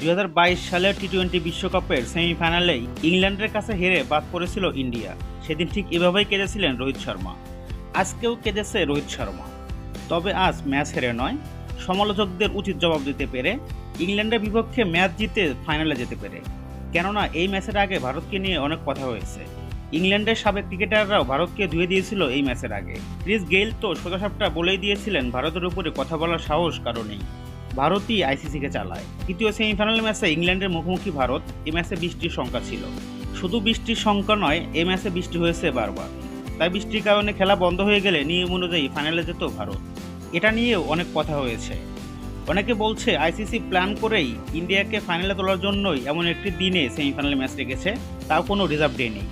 দুই হাজার বাইশ সালের টি টোয়েন্টি বিশ্বকাপের সেমিফাইনালেই ইংল্যান্ডের কাছে হেরে বাদ পড়েছিল ইন্ডিয়া। সেদিন ঠিক এভাবেই কেঁদেছিলেন রোহিত শর্মা। আজকেও কেঁদেছে রোহিত শর্মা। তবে আজ ম্যাচ হেরে নয়। সমালোচকদের উচিত জবাব দিতে পেরে ইংল্যান্ডের বিপক্ষে ম্যাচ জিতে ফাইনালে যেতে পেরে। কেননা এই ম্যাচের আগে ভারতকে নিয়ে অনেক কথা হয়েছে। ইংল্যান্ডের সাবেক ক্রিকেটাররাও ভারতকে ধুয়ে দিয়েছিল এই ম্যাচের আগে। ক্রিস গেইল তো সোজাসাপটা বলেই দিয়েছিলেন, ভারতের উপরে কথা বলার সাহস কারও নেই। ভারতই আইসিসিকে চালায়। তৃতীয় সেমিফাইনাল ম্যাচে ইংল্যান্ডের মুখোমুখি ভারত, এ ম্যাচে বৃষ্টির সংখ্যা ছিল। শুধু বৃষ্টির সংখ্যা নয়, এ ম্যাচে বৃষ্টি হয়েছে বারবার। তাই বৃষ্টির কারণে খেলা বন্ধ হয়ে গেলে নিয়ম অনুযায়ী ফাইনালে যেত ভারত। এটা নিয়েও অনেক কথা হয়েছে। অনেকে বলছে আইসিসি প্ল্যান করেই ইন্ডিয়াকে ফাইনালে তোলার জন্যই এমন একটি দিনে সেমিফাইনালে ম্যাচ রেখেছে, তাও কোনো রিজার্ভ ডে নেই।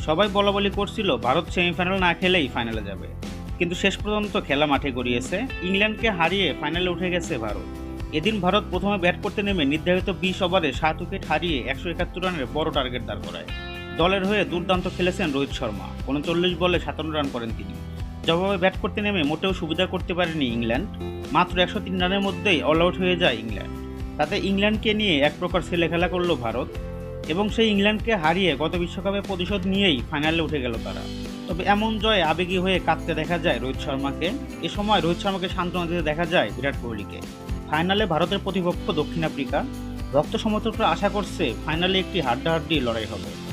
সবাই বলা বলি করছিল ভারত সেমিফাইনাল না খেলেই ফাইনালে যাবে। কিন্তু শেষ পর্যন্ত খেলা মাঠে গড়িয়েছে। ইংল্যান্ডকে হারিয়ে ফাইনালে উঠে গেছে ভারত। এদিন ভারত প্রথমে ব্যাট করতে নেমে নির্ধারিত বিশ ওভারে সাত উইকেট হারিয়ে একশো একাত্তর রানের বড় টার্গেট দাঁড় করায়। দলের হয়ে দুর্দান্ত খেলেছেন রোহিত শর্মা। উনচল্লিশ বলে সাতান্ন রান করেন তিনি। জবাবে ব্যাট করতে নেমে মোটেও সুবিধা করতে পারেনি ইংল্যান্ড। মাত্র একশো তিন রানের মধ্যেই অল আউট হয়ে যায় ইংল্যান্ড। তাতে ইংল্যান্ডকে নিয়ে এক প্রকার ছেলে খেলা করল ভারত এবং সেই ইংল্যান্ডকে হারিয়ে গত বিশ্বকাপে প্রতিশোধ নিয়েই ফাইনালে উঠে গেল তারা। তবে এমন জয়ে আবেগী হয়ে কাঁদতে দেখা যায় রোহিত শর্মাকে। এ সময় রোহিত শর্মাকে সান্ত্বনা দিতে দেখা যায় বিরাট কোহলিকে। ফাইনালে ভারতের প্রতিপক্ষ দক্ষিণ আফ্রিকা। ভক্ত সমর্থকরা আশা করছে ফাইনালে একটি হাড্ডাহাড্ডি লড়াই হবে।